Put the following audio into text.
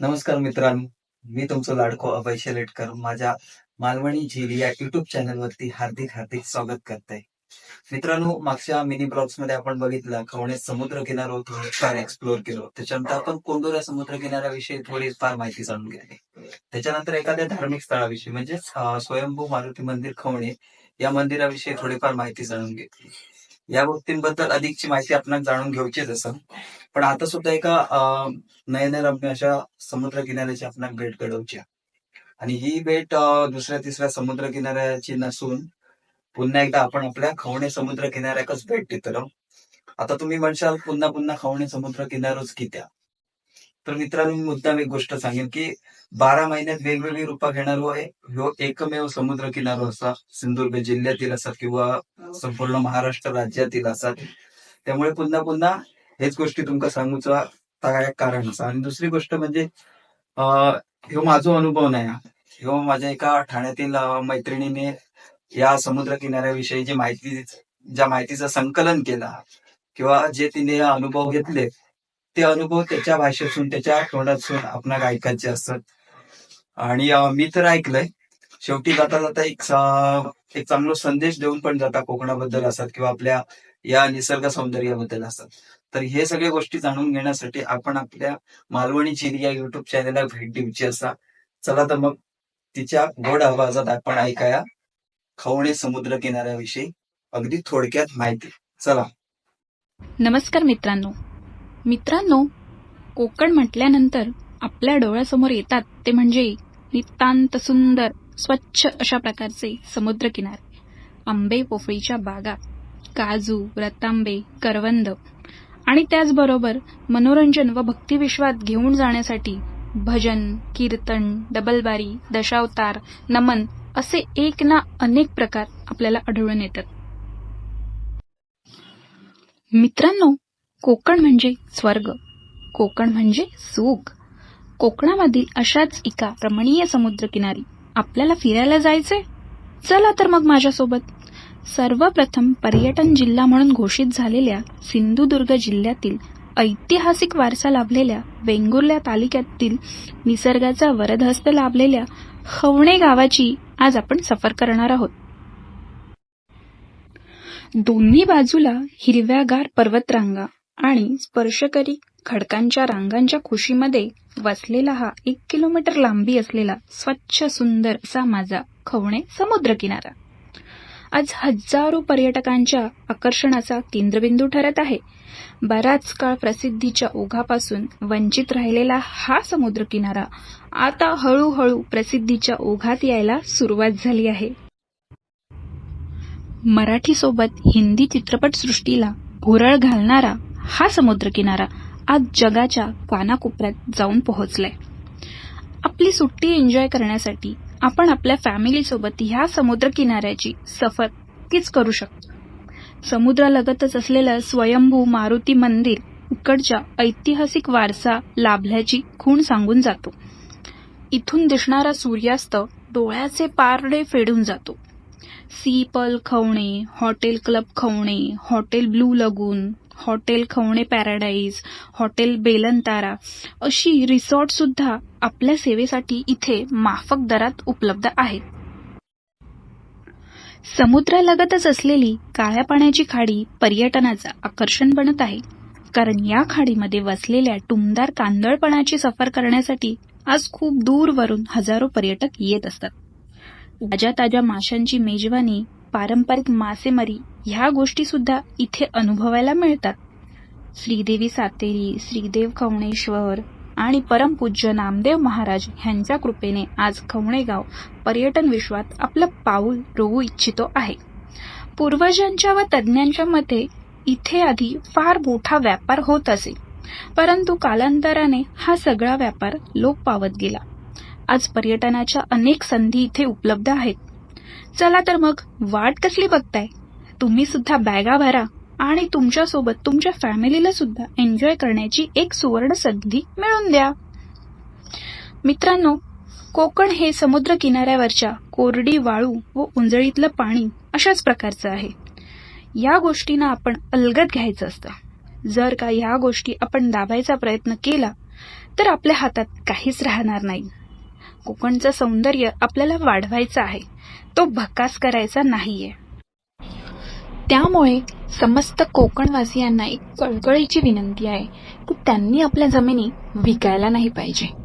नमस्कार मित्रांनो मी तुमचं लाडको अभय शेलेटकर. माझ्या मालवणी झील या युट्यूब चॅनल वरती हार्दिक हार्दिक स्वागत करते. मित्रांनो मागच्या मिनी ब्लॉग्समध्ये आपण बघितलं खवणे समुद्र किनाऱ्यावर थोडंफार एक्सप्लोअर केलो. त्याच्यानंतर आपण कोंडोऱ्या समुद्र किनाऱ्याविषयी थोडीफार माहिती जाणून घेतली. त्याच्यानंतर एखाद्या धार्मिक स्थळाविषयी म्हणजे स्वयंभू मारुती मंदिर खवणे या मंदिराविषयी थोडीफार माहिती जाणून घेतली. या गोष्टींबद्दल अधिकची माहिती आपण जाणून घ्यायचीच असं पण आता सुद्धा एका नयनरम्य अशा समुद्र किनाऱ्याची आपण भेट घडवची आणि ही भेट दुसऱ्या तिसऱ्या समुद्र किनाऱ्याची नसून पुन्हा एकदा आपण आपल्या खवणे समुद्र किनाऱ्याकच भेट देतो आता तुम्ही म्हणशाल पुन्हा पुन्हा खवणे समुद्र किनारच कित्या? तर मित्रांनो मी मुद्दाम एक गोष्ट सांगेन की बारा महिन्यात वेगवेगळी रूपा घेणारो आहे ह्यो एकमेव समुद्र किनारो असा सिंधुदुर्ग जिल्ह्यातील असत किंवा संपूर्ण महाराष्ट्र राज्यातील असतात त्यामुळे पुन्हा पुन्हा हेच गोष्टी तुमका सांगूचा ता एक कारण असा आणि दुसरी गोष्ट म्हणजे ह्यो माझो अनुभव नाही हा. ह्यो माझ्या एका ठाण्यातील मैत्रिणीने या समुद्र किनाऱ्याविषयी जी माहिती ज्या माहितीचं संकलन केलं किंवा जे तिने अनुभव घेतले ते अनुभव त्याच्या भाषेतून त्याच्या तोंडातून आपणाला ऐकायचे असतात. आणि मी तर ऐकलंय. शेवटी जाता जाता एक एक चांगला संदेश देऊन पण जाता कोकणाबद्दल असतात किंवा आपल्या या निसर्ग सौंदर्याबद्दल असतात. तर हे सगळ्या गोष्टी जाणून घेण्यासाठी आपण आपल्या मालवणी चिरी या युट्यूब चॅनलला भेट देऊची असा. चला तर मग तिच्या गोड आवाजात आपण ऐकाया खवणे समुद्र किनाऱ्याविषयी अगदी थोडक्यात माहिती. चला. नमस्कार मित्रांनो. मित्रांनो कोकण म्हटल्यानंतर आपल्या डोळ्यासमोर येतात ते म्हणजे नितांत सुंदर स्वच्छ अशा प्रकारचे समुद्रकिनारे. आंबे पोफळीच्या बागा काजू रतांबे करवंद आणि त्याचबरोबर मनोरंजन व भक्तिविश्वात घेऊन जाण्यासाठी भजन कीर्तन डबलबारी दशावतार नमन असे एक ना अनेक प्रकार आपल्याला आढळून येतात. मित्रांनो कोकण म्हणजे स्वर्ग कोकण म्हणजे सुख. कोकणामधील अशाच एका रमणीय समुद्रकिनारी आपल्याला फिरायला जायचे चला तर मग माझ्यासोबत. सर्वप्रथम पर्यटन जिल्हा म्हणून घोषित झालेल्या सिंधुदुर्ग जिल्ह्यातील ऐतिहासिक वारसा लाभलेल्या वेंगुर्ल्या तालुक्यातील निसर्गाचा वरदहस्त लाभलेल्या खवणे गावाची आज आपण सफर करणार आहोत. दोन्ही बाजूला हिरव्यागार पर्वतरांगा आणि स्पर्शकरी खडकांच्या रांगांच्या खुशीमध्ये वसलेला हा एक किलोमीटर लांबी असलेला स्वच्छ सुंदर असा माझा खवणे समुद्रकिनारा. आज हजारो पर्यटकांच्या आकर्षणाचा केंद्रबिंदू ठरत आहे. बराच काळ प्रसिद्धीच्या ओघापासून वंचित राहिलेला हा समुद्रकिनारा आता हळूहळू प्रसिद्धीच्या ओघात यायला सुरुवात झाली आहे. मराठीसोबत हिंदी चित्रपटसृष्टीला भुरळ घालणारा हा समुद्रकिनारा आज जगाच्या कानाकोपऱ्यात जाऊन पोहोचलाय. आपली सुट्टी एन्जॉय करण्यासाठी आपण आपल्या फॅमिलीसोबत ह्या समुद्रकिनाऱ्याची सफर तीच करू शकतो. समुद्रालगतच असलेलं स्वयंभू मारुती मंदिर इकडच्या ऐतिहासिक वारसा लाभल्याची खूण सांगून जातो. इथून दिसणारा सूर्यास्त डोळ्याचे पारडे फेडून जातो. Sea pearl Khavane hotel club Khavane hotel blue lagoon hotel Khavane paradise hotel Belantara अशी रिसॉर्ट सुद्धा आपल्या सेवेसाठी इथे माफक दरात उपलब्ध आहेत. समुद्रालगतच असलेली काळ्या पाण्याची खाडी पर्यटनाचं आकर्षण बनत आहे. कारण या खाडीमध्ये वसलेल्या टुमदार कांदळपणाची सफर करण्यासाठी आज खूप दूरवरून हजारो पर्यटक येत असतात. ताज्या ताज्या माशांची मेजवानी पारंपरिक मासेमारी ह्या गोष्टी सुद्धा इथे अनुभवायला मिळतात. श्रीदेवी सातेरी श्रीदेव खवणेश्वर आणि परमपूज्य नामदेव महाराज यांच्या कृपेने आज खवणेगाव पर्यटन विश्वात आपलं पाऊल रोवू इच्छितो आहे. पूर्वजांच्या व तज्ज्ञांच्या मते इथे आधी फार मोठा व्यापार होत असे परंतु कालांतराने हा सगळा व्यापार लोप पावत गेला. आज पर्यटनाच्या अनेक संधी इथे उपलब्ध आहेत. चला तर मग वाट कसली बघताय? तुम्ही सुद्धा बॅगा भरा आणि तुमच्यासोबत तुमच्या फॅमिलीला सुद्धा एन्जॉय करण्याची एक सुवर्ण संधी मिळून द्या. मित्रांनो कोकण हे समुद्र किनाऱ्यावरच्या कोरडी वाळू व उंजळीतलं पाणी अशाच प्रकारचं आहे. या गोष्टींना आपण अलगद घ्यायचं असतं. जर का या गोष्टी आपण दाबायचा प्रयत्न केला तर आपल्या हातात काहीच राहणार नाही. कोकणचं सौंदर्य आपल्याला वाढवायचं आहे. तो भकास करायचा नाहीये. त्यामुळे समस्त कोकणवासियांना एक कळकळीची विनंती आहे की त्यांनी आपल्या जमिनी विकायला नाही पाहिजे.